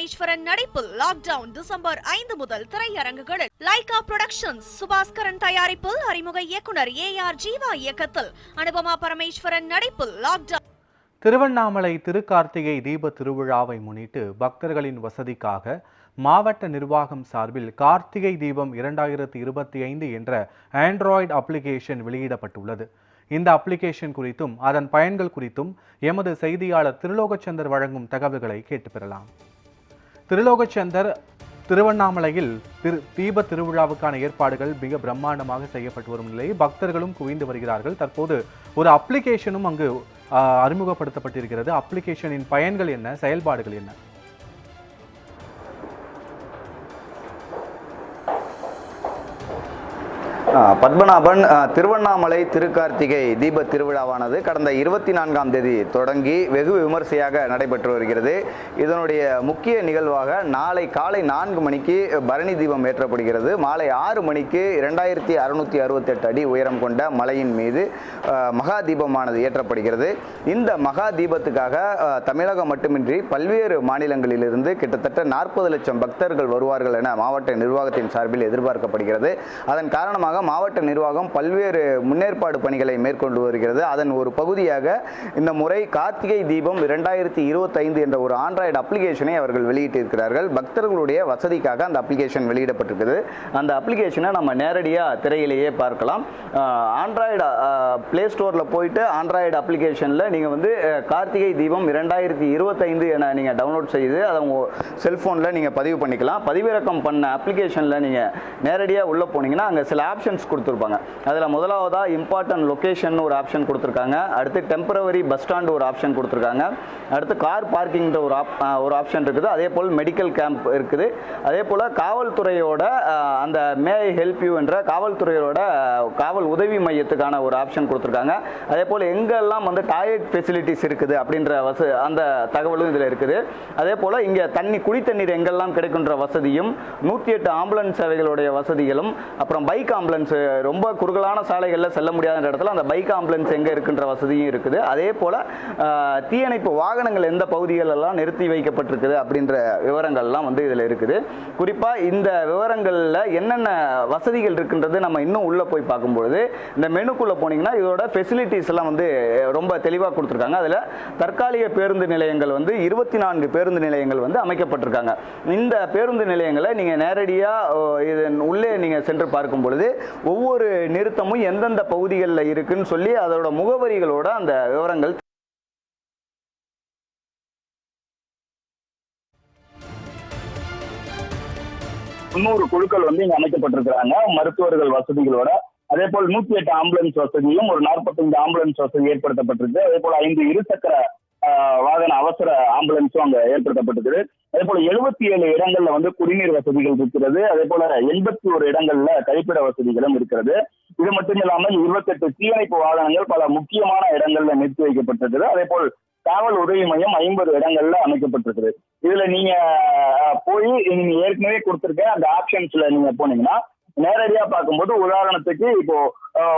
பரமேஸ்வரன் நடிப்பில் lockdown December ஐந்து முதல் திரையரங்குகளில் லைகா புரொடக்ஷன்ஸ் சுபாஸ்கரன் தயாரிப்பில் அறிமுக இயக்குனர் ஏ ஆர் ஜீவா இயக்கத்தில். அனுபமா பரமேஸ்வரன் நடிப்பில் லாக்டவுன் திருவண்ணாமலை திருக்கார்த்திகை தீப திருவிழாவை முன்னிட்டு பக்தர்களின் வசதிக்காக மாவட்ட நிர்வாகம் சார்பில் கார்த்திகை தீபம் இரண்டாயிரத்தி இருபத்தி ஐந்து என்ற ஆண்ட்ராய்டு அப்ளிகேஷன் வெளியிடப்பட்டுள்ளது. இந்த அப்ளிகேஷன் குறித்தும் அதன் பயன்கள் குறித்தும் எமது செய்தியாளர் திருலோகச்சந்தர் வழங்கும் தகவல்களை கேட்டு பெறலாம். திருலோகச்சந்தர் திருவண்ணாமலையில் திரு தீப திருவிழாவுக்கான ஏற்பாடுகள் மிக பிரம்மாண்டமாக செய்யப்பட்டு வரும் நிலையில் பக்தர்களும் குவிந்து வருகிறார்கள். தற்போது ஒரு அப்ளிகேஷனும் அங்கு அறிமுகப்படுத்தப்பட்டிருக்கிறது. அப்ளிகேஷனின் பயன்கள் என்ன? செயல்பாடுகள் என்ன? பத்மநாபன் திருவண்ணாமலை திருக்கார்த்திகை தீப திருவிழாவானது கடந்த இருபத்தி நான்காம் தேதி தொடங்கி வெகு விமர்சையாக நடைபெற்று வருகிறது. இதனுடைய முக்கிய நிகழ்வாக நாளை காலை நான்கு மணிக்கு பரணி தீபம் ஏற்றப்படுகிறது. மாலை ஆறு மணிக்கு இரண்டாயிரத்தி அறுநூத்தி அறுபத்தெட்டு அடி உயரம் கொண்ட மலையின் மீது மகா தீபமானது ஏற்றப்படுகிறது. இந்த மகா தீபத்துக்காக தமிழகம் மட்டுமின்றி பல்வேறு மாநிலங்களிலிருந்து கிட்டத்தட்ட நாற்பது லட்சம் பக்தர்கள் வருவார்கள் என மாவட்ட நிர்வாகத்தின் சார்பில் எதிர்பார்க்கப்படுகிறது. அதன் காரணமாக மாவட்ட நிர்வாகம் பல்வேறு முன்னேற்பாடு பணிகளை மேற்கொண்டு வருகிறது. அதன் ஒரு பகுதியாக இந்த முறை கார்த்திகை தீபம் இரண்டாயிரத்தி இருபத்தைந்து என்ற ஒரு ஆண்ட்ராய்டு அப்ளிகேஷனை அவர்கள் வெளியிட்டிருக்கிறார்கள். பக்தர்களுடைய வசதிக்காக அந்த அப்ளிகேஷன் வெளியிடப்பட்டிருக்கிறது. அந்த அப்ளிகேஷனை நம்ம நேரடியாக திரையிலேயே பார்க்கலாம். ஆண்ட்ராய்டு ப்ளே ஸ்டோரில் போயிட்டு ஆண்ட்ராய்டு அப்ளிகேஷனில் நீங்கள் வந்து கார்த்திகை தீபம் இரண்டாயிரத்தி இருபத்தைந்து என நீங்கள் டவுன்லோட் செய்து அதை உங்கள் செல்ஃபோனில் நீங்கள் பதிவு பண்ணிக்கலாம். பதிவிறக்கம் பண்ண அப்ளிகேஷனில் நீங்கள் நேரடியாக உள்ளே போனீங்கன்னா அங்கே சில ஆப்ஷன் ஆப்ஷன்ஸ் கொடுத்துருப்பாங்க. அதில் முதலாவதாக இம்பார்ட்டன்ட் லொகேஷன் ஒரு ஆப்ஷன் கொடுத்துருக்காங்க. அடுத்து டெம்பரவரி பஸ் ஸ்டாண்டு ஒரு ஆப்ஷன் கொடுத்துருக்காங்க. அடுத்து கார் பார்க்கிங்கிற ஒரு ஆப் ஒரு ஆப்ஷன் இருக்குது. அதே போல் மெடிக்கல் கேம்ப் இருக்குது. அதே போல் காவல்துறையோட அந்த மே ஹெல்ப் யூ என்ற காவல்துறையோட காவல் உதவி மையத்துக்கான ஒரு ஆப்ஷன் கொடுத்துருக்காங்க. அதே போல் எங்கெல்லாம் வந்து டாய்லெட் ஃபெசிலிட்டிஸ் இருக்குது அப்படின்ற வச அந்த தகவலும் இதில் இருக்குது. அதே போல் இங்கே தண்ணி குடி தண்ணீர் எங்கெல்லாம் கிடைக்கின்ற வசதியும் நூற்றி எட்டு ஆம்புலன்ஸ் சேவைகளுடைய வசதிகளும் அப்புறம் பைக் ஆம்புலன்ஸ் ரொம்ப குறுகலான சாலைகளில் செல்ல முடியாத இடத்துல அந்த பைக் ஆம்புலன்ஸ் எங்கே இருக்குன்ற வசதியும் இருக்குது. அதே போல் தீயணைப்பு வாகனங்கள் எந்த பகுதிகளெல்லாம் நிறுத்தி வைக்கப்பட்டிருக்குது அப்படின்ற விவரங்கள்லாம் வந்து இதில் இருக்குது. குறிப்பாக இந்த விவரங்களில் என்னென்ன வசதிகள் இருக்குன்றது நம்ம இன்னும் உள்ளே போய் பார்க்கும்பொழுது இந்த மெனுக்குள்ளே போனீங்கன்னா இதோட ஃபெசிலிட்டிஸ் எல்லாம் வந்து ரொம்ப தெளிவாக கொடுத்துருக்காங்க. அதில் தற்காலிக பேருந்து நிலையங்கள் வந்து இருபத்தி நான்கு பேருந்து நிலையங்கள் வந்து அமைக்கப்பட்டிருக்காங்க. இந்த பேருந்து நிலையங்களை நீங்கள் நேரடியாக இதன் உள்ளே நீங்கள் சென்று பார்க்கும் பொழுது ஒவ்வொரு நிறுத்தமும் எந்தெந்த பகுதிகளில் இருக்குன்னு சொல்லி அதோட முகவரிகளோட அந்த விவரங்கள் முன்னூறு குழுக்கள் வந்து இங்க அமைக்கப்பட்டிருக்கிறாங்க. மருத்துவர்கள் வசதிகளோட. அதே போல் நூத்தி எட்டு ஆம்புலன்ஸ் வசதியும் ஒரு நாற்பத்தைந்து ஆம்புலன்ஸ் வசதி ஏற்படுத்தப்பட்டிருக்கு. அதே போல ஐந்து இருசக்கர வாகன அவசர ஆம்புலன்ஸும் அங்க ஏற்படுத்தப்பட்டிருக்கு அதே போல எழுபத்தி ஏழு இடங்கள்ல வந்து குடிநீர் வசதிகள் இருக்கிறது. அதே போல எண்பத்தி ஒரு இடங்கள்ல கழிப்பிட வசதிகளும் இருக்கிறது. இது மட்டும் இல்லாமல் இருபத்தெட்டு தீயணைப்பு வாகனங்கள் பல முக்கியமான இடங்கள்ல நிறுத்தி வைக்கப்பட்டிருக்குது. அதே போல் காவல் உதவி மையம் ஐம்பது இடங்கள்ல அமைக்கப்பட்டிருக்குது. இதுல நீங்க போய் நீங்க ஏற்கனவே கொடுத்துருக்க அந்த ஆப்ஷன்ஸ்ல நீங்க போனீங்கன்னா நேரடியா பார்க்கும்போது உதாரணத்துக்கு இப்போ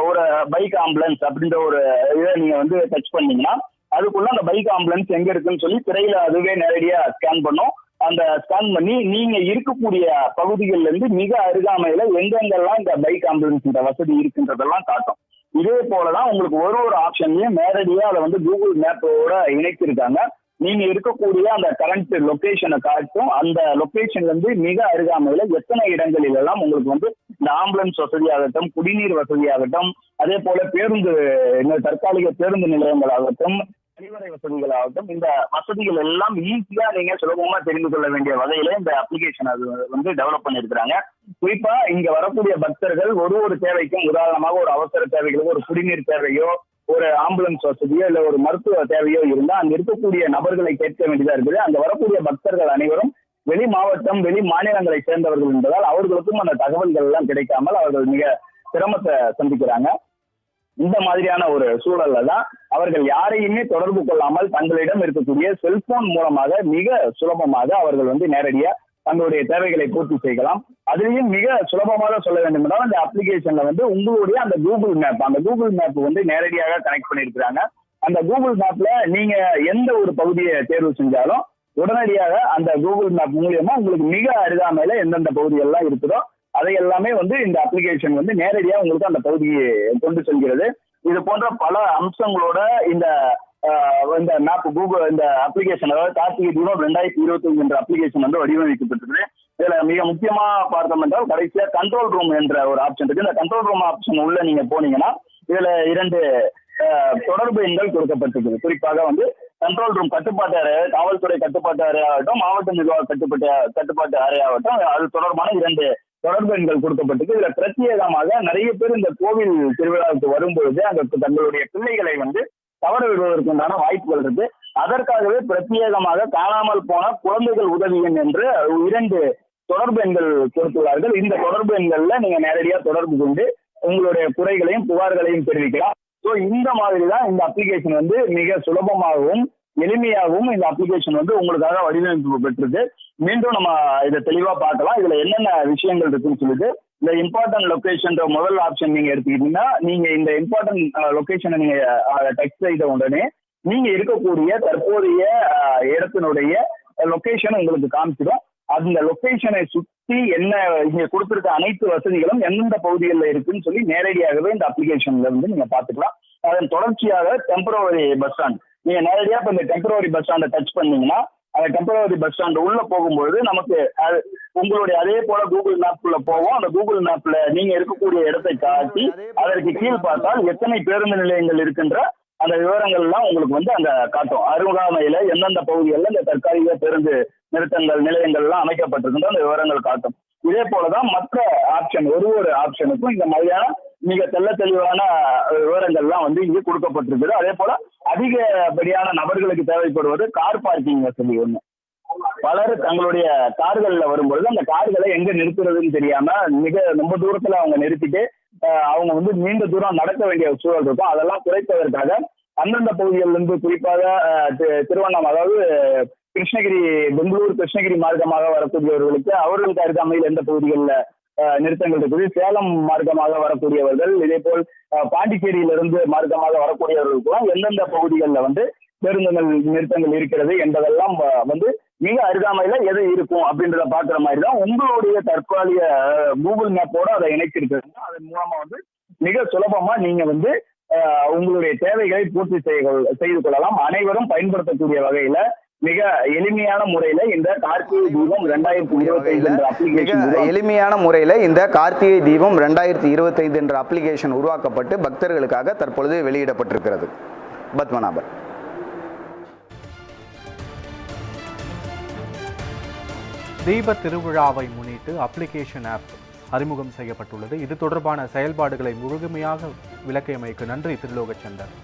ஒரு பைக் ஆம்புலன்ஸ் அப்படின்ற ஒரு இதை நீங்க வந்து டச் பண்ணீங்கன்னா அதுக்குள்ள அந்த பைக் ஆம்புலன்ஸ் எங்க இருக்குன்னு சொல்லி திரையில அதுவே நேரடியா ஸ்கேன் பண்ணும். அந்த ஸ்கேன் பண்ணி நீங்க இருக்கக்கூடிய பகுதிகள்ல இருந்து மிக அருகாமையில எங்கெங்கெல்லாம் இந்த பைக் ஆம்புலன்ஸ் இந்த வசதி இருக்குன்றதெல்லாம் காட்டும். இதே போலதான் உங்களுக்கு ஒரு ஒரு ஆப்ஷன்லயும் நேரடியா அதை வந்து கூகுள் மேப்போட இணைச்சிருக்காங்க. நீங்க இருக்கக்கூடிய அந்த கரண்ட் லொகேஷனை காட்டும். அந்த லொகேஷன்ல இருந்து மிக அருகாமையில எத்தனை இடங்களில் எல்லாம் உங்களுக்கு வந்து இந்த ஆம்புலன்ஸ் வசதியாகட்டும் குடிநீர் வசதியாகட்டும் அதே போல பேருந்து இந்த தற்காலிக பேருந்து நிலையங்களாகட்டும் கழிவறை வசதிகளாகட்டும் இந்த வசதிகள் எல்லாம் ஈஸியா நீங்க சுலபமா தெரிந்து கொள்ள வேண்டிய வகையில இந்த அப்ளிகேஷன் அது வந்து டெவலப் பண்ணியிருக்கிறாங்க. குறிப்பா இங்க வரக்கூடிய பக்தர்கள் ஒரு ஒரு தேவைக்கும் உதாரணமாக ஒரு அவசர தேவைகளுக்கு ஒரு குடிநீர் தேவையோ ஒரு ஆம்புலன்ஸ் வசதியோ இல்ல ஒரு மருத்துவ தேவையோ இருந்தா அங்க இருக்கக்கூடிய நபர்களை கேட்க வேண்டியதா இருக்குது. அங்க வரக்கூடிய பக்தர்கள் அனைவரும் வெளி மாவட்டம் வெளி மாநிலங்களை சேர்ந்தவர்கள் என்பதால் அவர்களுக்கும் அந்த தகவல்கள் எல்லாம் கிடைக்காமல் அவர்கள் மிக சிரமத்தை சந்திக்கிறாங்க. இந்த மாதிரியான ஒரு சூழல்ல தான் அவர்கள் யாரையுமே தொடர்பு கொள்ளாமல் தங்களிடம் இருக்கக்கூடிய செல்போன் மூலமாக மிக சுலபமாக அவர்கள் வந்து நேரடியா தங்களுடைய தேவைகளை பூர்த்தி செய்யலாம். அதுலயும் மிக சுலபமாக சொல்ல வேண்டும் என்றால் அந்த அப்ளிகேஷன்ல வந்து உங்களுடைய அந்த கூகுள் மேப் அந்த கூகுள் மேப் வந்து நேரடியாக கனெக்ட் பண்ணியிருக்கிறாங்க. அந்த கூகுள் மேப்ல நீங்க எந்த ஒரு பகுதியை தேர்வு செஞ்சாலும் உடனடியாக அந்த கூகுள் மேப் மூலியமா உங்களுக்கு மிக அருகாமையில எந்தெந்த பகுதிகள்லாம் இருக்குதோ அதை எல்லாமே வந்து இந்த அப்ளிகேஷன் வந்து நேரடியா உங்களுக்கு அந்த பகுதியை கொண்டு செல்கிறது. இது போன்ற பல அம்சங்களோட இந்த இந்த மேப் கூகுள் இந்த அப்ளிகேஷன் அதாவது கார்த்திகை தீபம் ரெண்டாயிரத்தி இருபத்தி என்ற அப்ளிகேஷன் வந்து வடிவமைக்கப்பட்டிருக்கு இதுல மிக முக்கியமா பார்த்தோம் என்றால் கடைசியா கண்ட்ரோல் ரூம் என்ற ஒரு ஆப்ஷன் இருக்கு. இந்த கண்ட்ரோல் ரூம் ஆப்ஷன் உள்ள நீங்க போனீங்கன்னா இதுல இரண்டு தொடர்பு எண்கள் கொடுக்கப்பட்டிருக்கு குறிப்பாக வந்து கண்ட்ரோல் ரூம் கட்டுப்பாட்டு அறை காவல்துறை கட்டுப்பாட்டு அறையாகட்டும் மாவட்ட நிர்வாக கட்டுப்பாட்டு கட்டுப்பாட்டு அறையாகட்டும் அது தொடர்பான இரண்டு தொடர்பு எண்கள் கொடுக்கப்பட்டிருக்கு. இதுல பிரத்யேகமாக நிறைய பேர் இந்த கோவில் திருவிழாவுக்கு வரும்பொழுது அதற்கு தங்களுடைய பிள்ளைகளை வந்து தவற விடுவதற்குண்டான வாய்ப்புகள் இருக்கு. அதற்காகவே பிரத்யேகமாக காணாமல் போன குழந்தைகள் உதவி எண் என்று இரண்டு தொடர்பு எண்கள் கொடுத்துள்ளார்கள். இந்த தொடர்பு எண்கள்ல நீங்க நேரடியா தொடர்பு கொண்டு உங்களுடைய குறைகளையும் புகார்களையும் தெரிவிக்கலாம். ஸோ இந்த மாதிரி தான் இந்த அப்ளிகேஷன் வந்து மிக சுலபமாகவும் எளிமையாகவும் இந்த அப்ளிகேஷன் வந்து உங்களுக்காக வடிவமைப்பு பெற்றிருக்கு மீண்டும் நம்ம இதை தெளிவா பார்க்கலாம். இதுல என்னென்ன விஷயங்கள் இருக்குன்னு சொல்லிட்டு இந்த இம்பார்ட்டன்ட் லொகேஷன் முதல் ஆப்ஷன் நீங்க எடுத்துக்கிட்டீங்கன்னா நீங்க இந்த இம்பார்ட்டன்ட் லொகேஷனை நீங்க டெக்ஸ்ட் செய்த உடனே நீங்க இருக்கக்கூடிய தற்போதைய இடத்தினுடைய லொகேஷன் உங்களுக்கு காமிச்சிடும். அந்த லொகேஷனை சுத்தி என்ன இங்க கொடுத்திருக்க அனைத்து வசதிகளும் எந்தெந்த பகுதிகளில் இருக்குன்னு சொல்லி நேரடியாகவே இந்த அப்ளிகேஷன்ல இருந்து நீங்க பாத்துக்கலாம் அதன் தொடர்ச்சியாக டெம்பரவரி பஸ் ஸ்டாண்ட் நீங்க நேரடியா இப்ப இந்த டெம்பரவரி பஸ் ஸ்டாண்டை டச் பண்ணீங்கன்னா அந்த டெம்பரவரி பஸ் ஸ்டாண்ட் உள்ள போகும்போது நமக்கு உங்களுடைய அதே போல கூகுள் மேப்குள்ள போவோம் அந்த கூகுள் மேப்ல நீங்க இருக்கக்கூடிய இடத்தை காட்டி அதற்கு கீழ் பார்த்தால் எத்தனை பேருந்து நிலையங்கள் இருக்கின்ற அந்த விவரங்கள் எல்லாம் உங்களுக்கு வந்து அங்க காட்டும். அருகாமையில எந்தெந்த பகுதிகளில் இந்த தற்காலிக பேருந்து நிறுத்தங்கள் நிலையங்கள் எல்லாம் அமைக்கப்பட்டிருக்கின்ற அந்த விவரங்கள் காட்டும். இதே போலதான் மற்ற ஆப்ஷன் ஒரு ஒரு ஆப்ஷனுக்கும் இந்த மாதிரியான மிக தெல்ல தெளிவான விவரங்கள் விவரங்கள்லாம் வந்து இங்கே கொடுக்கப்பட்டிருக்குது. அதே போல அதிகப்படியான நபர்களுக்கு தேவைப்படுவது கார் பார்க்கிங் வசதி ஒண்ணு. பலர் தங்களுடைய கார்கள்ல வரும்பொழுது அந்த கார்களை எங்க நிறுத்துறதுன்னு தெரியாம மிக ரொம்ப தூரத்துல அவங்க நிறுத்திட்டு அவங்க வந்து நீண்ட தூரம் நடக்க வேண்டிய சூழல் இருக்கும். அதெல்லாம் குறைப்பதற்காக அந்தந்த பகுதிகளிலிருந்து குறிப்பாக திருவண்ணாமலை அதாவது கிருஷ்ணகிரி பெங்களூர் கிருஷ்ணகிரி மார்க்கமாக வரக்கூடியவர்களுக்கு அவர்களுக்கு அருகாமையில் எந்த பகுதிகளில் நிறுத்தங்கள் இருக்குது? சேலம் மார்க்கமாக வரக்கூடியவர்கள் இதே போல் பாண்டிச்சேரியிலிருந்து மார்க்கமாக வரக்கூடியவர்களுக்கெல்லாம் எந்தெந்த பகுதிகளில் வந்து பேருந்துகள் நிறுத்தங்கள் இருக்கிறது என்பதெல்லாம் வந்து மிக அருகாமையில எது இருக்கும் அப்படின்றத பாக்குற மாதிரி தான் உங்களுடைய தற்காலிக கூகுள் மேப்போட அதை இணைச்சிருக்கிறது. அதன் மூலமா வந்து மிக சுலபமா நீங்க வந்து உங்களுடைய தேவைகளை பூர்த்தி செய்ய செய்து கொள்ளலாம். அனைவரும் பயன்படுத்தக்கூடிய வகையில மிக எளிமையான முறையில இந்த கார்த்திகை தீபம் ரெண்டாயிரத்தி இருபத்தி ஐந்து என்ற மிக அப்ளிகேஷன் எளிமையான முறையில் இந்த கார்த்திகை தீபம் ரெண்டாயிரத்தி இருபத்தைந்து என்ற அப்ளிகேஷன் உருவாக்கப்பட்டு பக்தர்களுக்காக தற்பொழுது வெளியிடப்பட்டிருக்கிறது. பத்மநாபன். தீப திருவிழாவை முன்னிட்டு அப்ளிகேஷன் ஆப் அறிமுகம் செய்யப்பட்டுள்ளது. இது தொடர்பான செயல்பாடுகளை முழுமையாக விளக்கியமைக்கு நன்றி திருலோகச்சந்தர்.